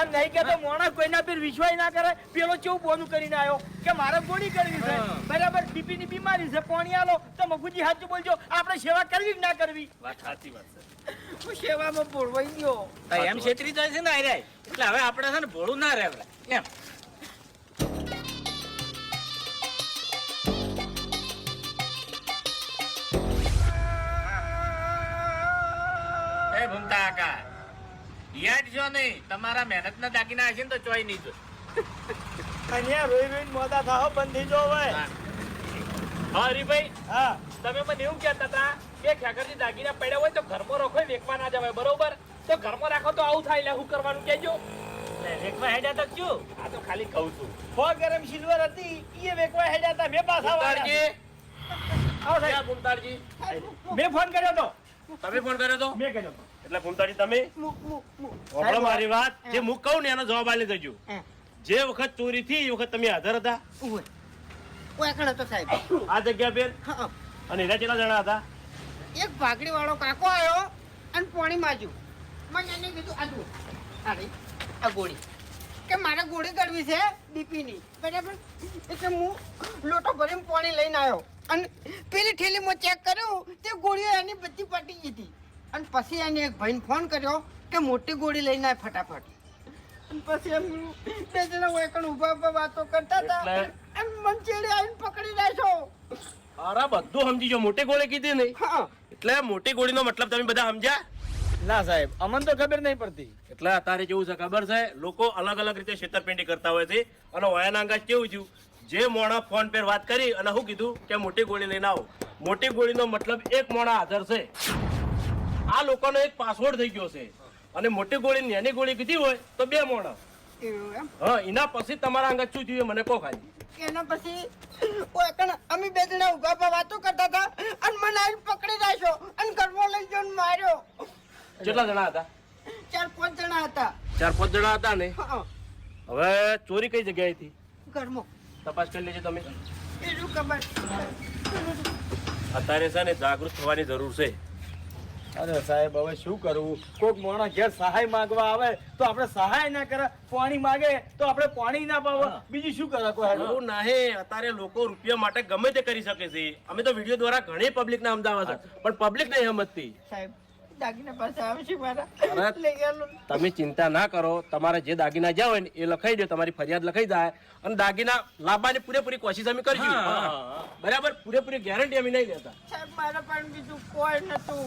એમ નહીં કે તો મોણા કોઈના પર વિશ્વાસ ના કરે. પેલો કેવું બોનું કરીને આવ્યો કે મારે ગોળી કરવી છે. બરાબર બીપી ની બીમારી છે પાણી આલો. તો મગુજી સાચું બોલજો આપણે સેવા કરવી ના કરવી? વાત સાચી વાત છે. હું સેવામાં ભોળવાઈ ગયો. એમ છેતરી જાય છે ને આયરા એટલે હવે આપણે છે ને ભોળું ના રહેવાય. એમ. યાદ જો નહીં તમારા મહેનતના દાગીના હશે ને તો ચોય નહીં જો અહીંયા રોઈ રોઈ મોટા થાવ બંધી જો હવે. હા. હરીભાઈ હા. તમે મને એવું કહેતા હતા કે ખેકરજી દાગીના પડ્યા હોય તો ઘરમાં રાખો વેકવા ના જવાય બરોબર? તો ઘરમાં રાખો તો આવું થાય એટલે શું કરવાનું કેજો વેકવા હેડ્યા તો ક્યું? આ તો ખાલી કહું છું. ફો ગરમ સિલ્વર હતી એ વેકવા હેડ્યા હતા મેં પાછા વાળ્યા. આવો સાહેબ. મેં ફોન કર્યો તો. તમે ફોન કર્યો તો? મેં કર્યો તો. એટલે ભૂમતાજી તમે? મુ- મારી વાત. જે હું કહું ને એનો જવાબ આલી દેજો જે વખત ચોરી થી એ વખત તમે હાજર હતા? આ જગ્યા બેન હા. અને એના કેટલા જણા હતા? એક ભાગડી વાળો કાકો આવ્યો અને પોણી માજુ મને એને કીધું આજુ આ ગોળી. કે મારે ગોળી કરવી છે બીપીની બરાબર? એટલે હું લોટો ભરીને પાણી લઈને આવ્યો. અને પેલી ઠેલીમાં ચેક કર્યું તે ગોળીઓ એની બધી પટી ગઈ હતી. અને પછી એને એક ભાઈને ફોન કર્યો કે મોટી ગોળી લઈને આય ફટાફટ. અને પછી એમ બે જણા વેકણ ઊભા ઊભા વાતો કરતા હતા. અને મને આવીને પકડી રાખ્યો. અરે બધું સમજી જો મોટી ગોળી કીધી નહીં. હા. એટલે મોટી ગોળીનો મતલબ તમે બધા સમજ્યા? ના સાહેબ અમને તો ખબર નહીં પડતી. એટલે અત્યારે કેવું છે ખબર છે? લોકો અલગ અલગ રીતે છેતરપિંડી કરતા હોય છે. અને વયાના અંગાજ કેવું થયું? જે મોણા ફોન પર વાત કરી અને શું કીધું કે મોટી ગોળી લઈને આવો. મોટી ગોળીનો મતલબ એક મોણા હાજર છે. આ લોકોનો એક પાસવર્ડ થઈ ગયો છે. અને મોટી ગોળી નાની ગોળી કીધી હોય તો બે મોણા. હા એના પછી તમારા અંગત શું થયું મને કહો ખાલી. એના પછી અમે બે જણા ઊભા પર વાતો કરતા હતા અને મને આવીને પકડી રાખ્યો અને ઘરમાં લઈ ગયો માર્યો. કેટલા જણા હતા? ચાર પાંચ જણા હતા. ચાર પાંચ જણા હતા ને? હવે ચોરી કઈ જગ્યાએ હતી? ઘરમાં. તપાસ કરી લેજો તમે. અત્યારે છે ને જાગૃત થવાની જરૂર છે. અરે સાહેબ હવે શું કરવું? કોઈક માણસ ઘેર સહાય માંગવા આવે તો આપણે સહાય ના કરે પાણી માંગે તો આપણે પાણી ના પાવે. બીજું શું કરે કોઈ? એવું નાહે અત્યારે લોકો રૂપિયા માટે ગમે તે કરી શકે છે. અમે તો વીડિયો દ્વારા ઘણી પબ્લિક ને સમજાવવા છે પણ પબ્લિક નહીં સમજતી સાહેબ તમે ચિંતા ના કરો. તમારે જે દાગીના જ્યાં હોય ને એ લખાઈ દો. તમારી ફરિયાદ લખાઈ જાય. અને દાગીના લાવવાની પૂરેપૂરી કોશિશ અમે કરશું બરાબર? પૂરેપૂરી ગેરંટી અમે નહીં લેતા સાહેબ મારા પણ બીજું કોઈ નતું.